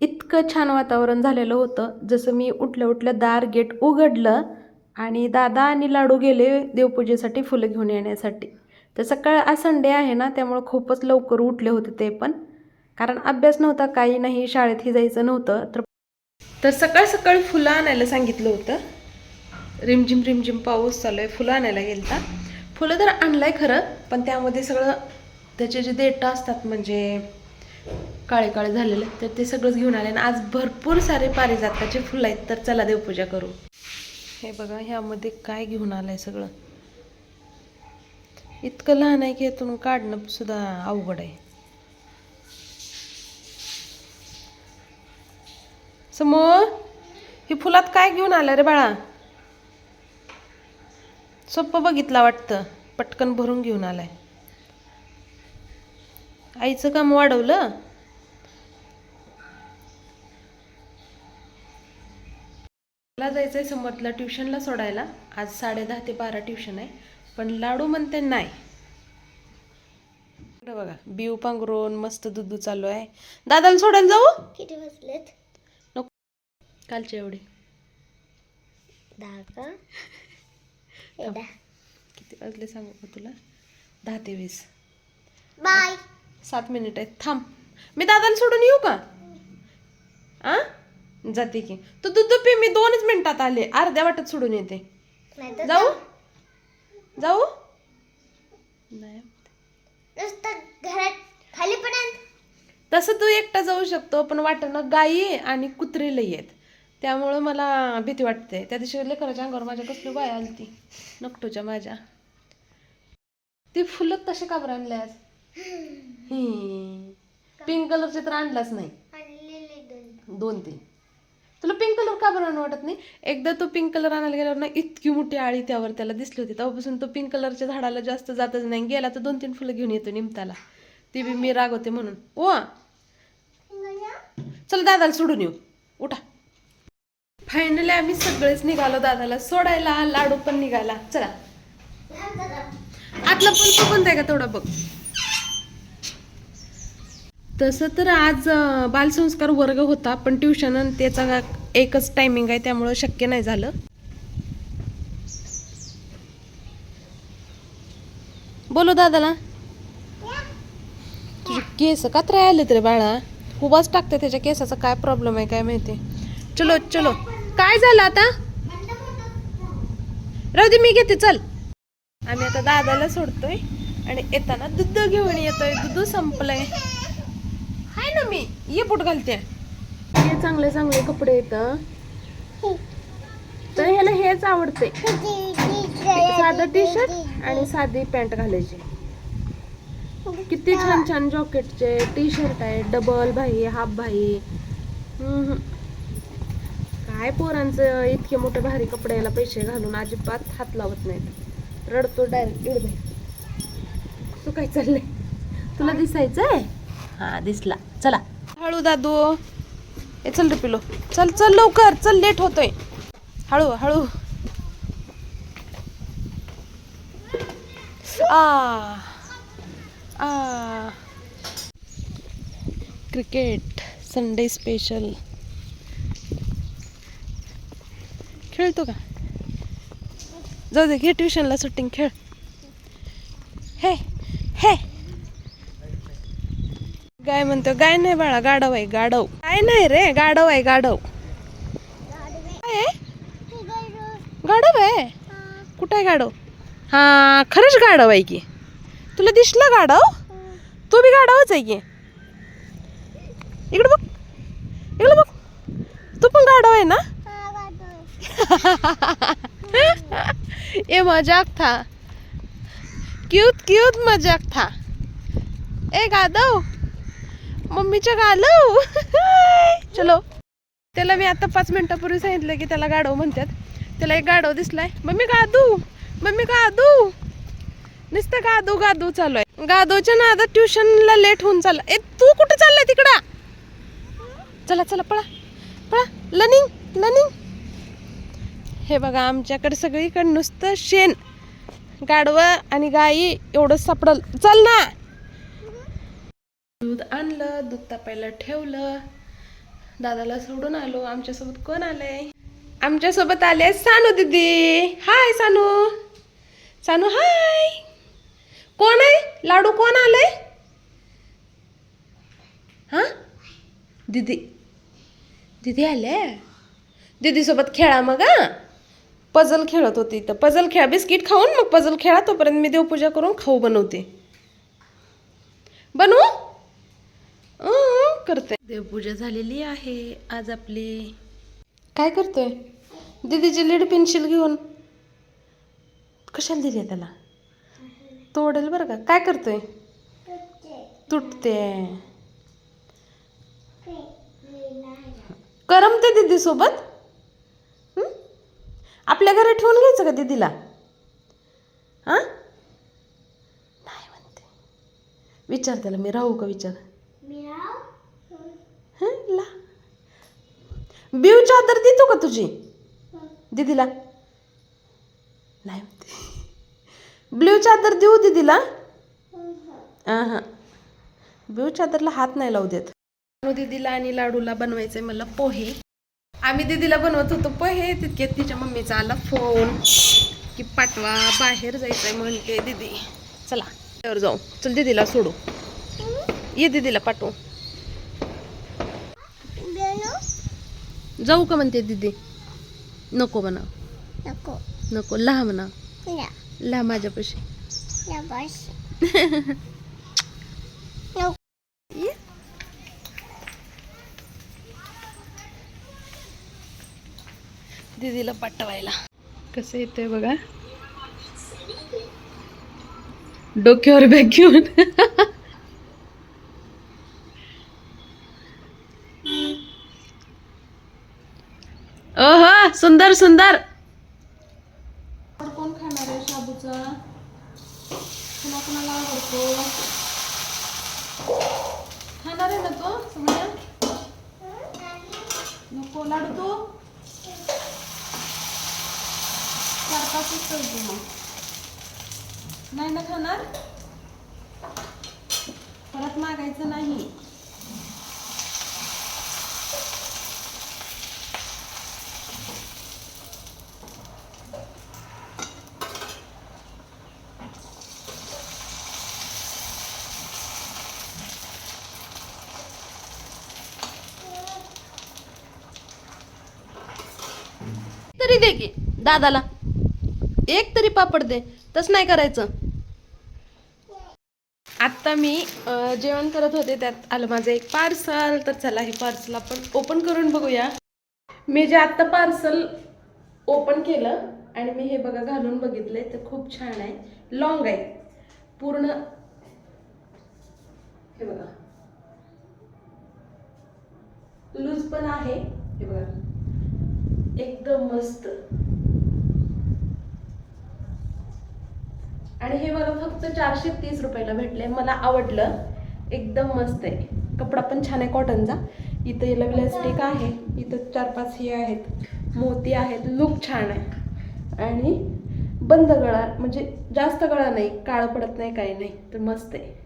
इतकं छान वातावरण झालेलं होतं. जसं मी उठल्या उठल्या दार गेट उघडलं आणि दादा आणि लाडू गेले देवपूजेसाठी फुलं घेऊन येण्यासाठी. तर सकाळ आज संडे आहे ना त्यामुळं खूपच लवकर उठले होते ते पण. कारण अभ्यास नव्हता काही नाही शाळेतही जायचं नव्हतं. तर तर सकाळ सकाळी फुलं आणायला सांगितलं होतं. रिमझिम रिमझिम पाऊस चालू आहे फुलं आणायला गेलता. फुलं तर आणलं आहे खरं पण त्यामध्ये सगळं त्याचे जे देठं असतात म्हणजे काळे काळे झालेले तर ते सगळंच घेऊन आले. आणि आज भरपूर सारे पारिजातकाचे फुलं आहेत तर चला देवपूजा करू. हे बघा ह्यामध्ये काय घेऊन आलंय सगळं. इतकं लहान आहे की यातून काढणं सुद्धा अवघड आहे. समोर ही फुलात काय घेऊन आलं रे बाळा? सोपं बघितला वाटतं. पटकन भरून घेऊन आलाय. आईचं काम वाढवलं? मला जायचं आहे समर्थला ट्युशनला सोडायला. आज साडे दहा ते बारा ट्युशन आहे पण लाडू म्हणते नाही. इकडं बघा बिऊ पांघरून मस्त दुधू चालू आहे. दादाला सोडायला जाऊ? किती वाजलेत नको. कालचे एवढे. दहा का? किती वाजले सांगू का तुला? दहा ते वीस. बाय. सात मिनिट आहेत. थांब. मी दादाला सोडून येऊ का? आ? जाते की. तू दूध पी मी दोनच मिनिटात आले. अर्ध्या वाटत सोडून येते. जाऊ. जाऊ. नाही. नुसतं घरात खाली पण तसं तू एकटा जाऊ शकतो पण वाटणं गायी आणि कुत्रे लई आहेत. त्यामुळं मला भीती वाटते. त्या दिवशी लेकराच्या अंगावर माझ्या कसली बाय आली ती नकटोच्या माझ्या. ती फुलं तसे का बरं आणले आज? पिंक कलरचे तर आणलाच नाही. दोन दोन तीन तुला पिंक कलर का बरं आणू वाटत नाही? एकदा तो पिंक कलर आणायला गेल्यावर ना इतकी मोठी आळी त्यावर त्याला दिसली होती. तेव्हापासून तो पिंक कलरच्या झाडाला जास्त जातच नाही. गेला तर दोन तीन फुलं घेऊन येतो निमताला. ती बी मी रागवते म्हणून. ओ! चल दादाला सोडून येऊ. उठा. फायनली आम्ही सगळेच निघालो दादाला. सोडायला लाडू पण निघाला. चला. आतला पण पण आहे का तेवढा बघ. तसं तर आज बालसंस्कार वर्ग होता पण ट्युशन आणि त्याचा एकच टायमिंग आहे त्यामुळं शक्य नाही झालं. बोलो दादाला. तुझे केस कात्रा तर आले तरी बाळा? उभाच टाकते त्याच्या केसाचा काय प्रॉब्लेम आहे काय माहिती? चलो चलो. काय झालं आता? राहू दे मी घेते चल. आम्ही आता दादाला सोडतोय आणि येताना दूध घेऊन येतोय. दूध संपलंय. हाय ना मी. ये पोट घालते. हे चांगले चांगले कपडे येत तर ह्याला हेच आवडते. साधं टी शर्ट आणि साधी पॅन्ट घालायची. किती छान छान जॉकेटचे टी शर्ट आहे डबल भाई हाफ भाई. काय पोरांचं इतके मोठे भारी कपडे याला पैसे घालून अजिबात हात लावत नाहीत. रडतो डायरेक्ट भाई तू काय चाललंय? तुला दिसायचंय? हा दिसला. चला. हळू दादू. ए चल रे पिलो. चल चल लवकर. चल लेट होतोय. हळू हळू. आ. आ. Cricket Sunday special. खेळतो का? जाऊ दे घे ट्युशनला सुट्टिंग खेळ. हे हे. गाय म्हणतो? गाय नाही बाळा गाडव आहे गाडव काय नाही रे गाडव आहे गाडव काय आहे? गाढव आहे? कुठं आहे गाढव? हा खरंच गाढव आहे की. तुला दिसलं गाढव? तू बी गाढवच आहे की. इकडं बघ. इकडं बघ. तू पण गाढव आहे ना? ए मजाक था. क्यूत क्यूत मजाक था. ए गादव मम्मीच्या गालव. चलो. त्याला मी आता पाच मिनिटापूर्वी सांगितलं की त्याला गाडव म्हणतात. त्याला एक गाडव दिसलाय. मम्मी गादू. मम्मी गादू. नुसतं गादू गादू चालू आहे गादूच्या नादात ट्युशनला लेट होऊन चालला. ए तू कुठं चाललाय तिकडं? चला चला पळा. पळा. लनिंग लनिंग हे बघा आमच्याकडे सगळीकडे नुसतं शेण. गाडवं आणि गाई एवढं सापडल. चल ना. दूध आणलं दूध तापायला ठेवलं. दादाला सोडून आलो. आमच्यासोबत कोण आलंय? आमच्यासोबत आले सानू दीदी. हाय सानू. सानू हाय. कोण आहे? लाडू कोण आलंय? हा? दीदी. दीदी आले दिदीसोबत खेळा मग हा? पझल खेळत होती तर पझल खेळा. बिस्किट खाऊन मग पझल खेळा. तोपर्यंत मी देवपूजा करून खाऊ बनवते. बनवू? करते. देवपूजा झालेली आहे. आज आपली काय करतोय? दीदीची लीड पेन्सिल घेऊन. कशाला दिली त्याला? तोडेल बरं का. काय करतोय? तुटते. करमते दीदी सोबत हं? आपल्या घरी ठेवून घ्यायचं का दीदीला? हां? नाही म्हणते. विचार त्याला. मी राहू का विचार हं? ला बिऊ चादर देतो का तुझी? दीदीला. नाही ब्ल्यू चादर देऊ दीदीला? हां ब्ल्यू चादरला हात नाही लावू देत. दीदीला आणि लाडूला बनवायचंय मला पोहे. आम्ही दीदीला बनवत होतो पोहे तितके तिच्या मम्मीचा आला फोन की पाठवा बाहेर जायचंय म्हणते दीदी. चला त्यावर जाऊ. चल दीदीला सोडू. ये दीदीला पाठवू. जाऊ का म्हणते दीदी? नको म्हणा. नको. नको लहा म्हणा. या लहा माझ्यापाशी. या बस. ये. दीदीला पाठवायला कसं येतंय बघा? डोक्यावर बॅग घेऊन सुंदर सुंदर. कोण खाणार आहे शाबूचा? कुणा कुणाला आवडतो? खाणार आहे ना तो सगळ्या नको लाडू चार पाचच करतो मग. नाही ना खाणार? परत मागायचं नाही. दे की दादाला. एक तरी पापड दे तस नाही करायचं. आत्ता मी जेवण करत होते त्यात आलं माझं एक पार्सल तर चला हे पार्सल आपण ओपन करून बघूया. मी जे आत्ता पार्सल ओपन केलं आणि मी हे बघा घालून बघितलंय तर खूप छान आहे. लॉंग आहे. पूर्ण हे बघा. लूज पण आहे हे बघा. एकदम मस्त. आणि हे मला फक्त चारशे तीस रुपयाला भेटले. मला आवडलं. एकदम मस्त आहे. कपडा पण छान आहे कॉटनचा इथं याला प्लॅस्टिक आहे. इथं चार पाच हे आहेत. मोती आहेत. लुक छान आहे. आणि बंद गळा म्हणजे जास्त गळा नाही. काळं पडत नाही काही नाही. तर मस्त आहे.